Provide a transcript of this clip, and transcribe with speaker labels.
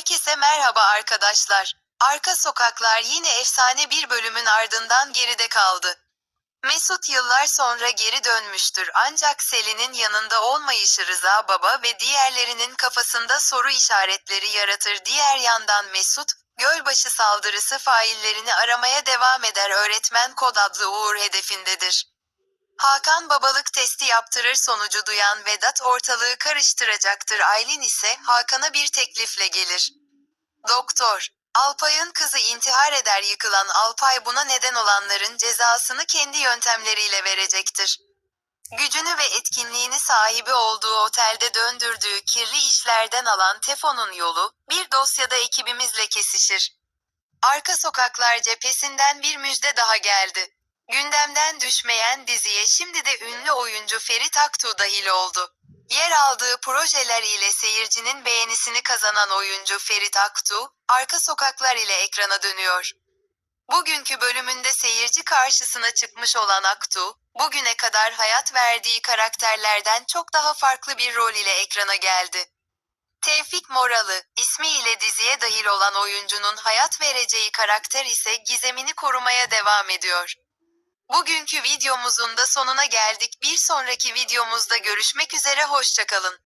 Speaker 1: Herkese merhaba arkadaşlar. Arka Sokaklar yine efsane bir bölümün ardından geride kaldı. Mesut yıllar sonra geri dönmüştür ancak Selin'in yanında olmayışı Rıza Baba ve diğerlerinin kafasında soru işaretleri yaratır. Diğer yandan Mesut, Gölbaşı saldırısı faillerini aramaya devam eder. Öğretmen Kod adlı Uğur hedefindedir. Hakan babalık testi yaptırır sonucu duyan Vedat ortalığı karıştıracaktır. Aylin ise Hakan'a bir teklifle gelir. Doktor, Alpay'ın kızı intihar eder yıkılan Alpay buna neden olanların cezasını kendi yöntemleriyle verecektir. Gücünü ve etkinliğini sahibi olduğu otelde döndürdüğü kirli işlerden alan Tefo'nun yolu, bir dosyada ekibimizle kesişir. Arka Sokaklar cephesinden bir müjde daha geldi. Gündemden düşmeyen diziye şimdi de ünlü oyuncu Ferit Aktuğ dahil oldu. Yer aldığı projeler ile seyircinin beğenisini kazanan oyuncu Ferit Aktuğ, Arka Sokaklar ile ekrana dönüyor. Bugünkü bölümünde seyirci karşısına çıkmış olan Aktuğ, bugüne kadar hayat verdiği karakterlerden çok daha farklı bir rol ile ekrana geldi. Tevfik Moralı, ismiyle diziye dahil olan oyuncunun hayat vereceği karakter ise gizemini korumaya devam ediyor. Bugünkü videomuzun da sonuna geldik. Bir sonraki videomuzda görüşmek üzere hoşçakalın.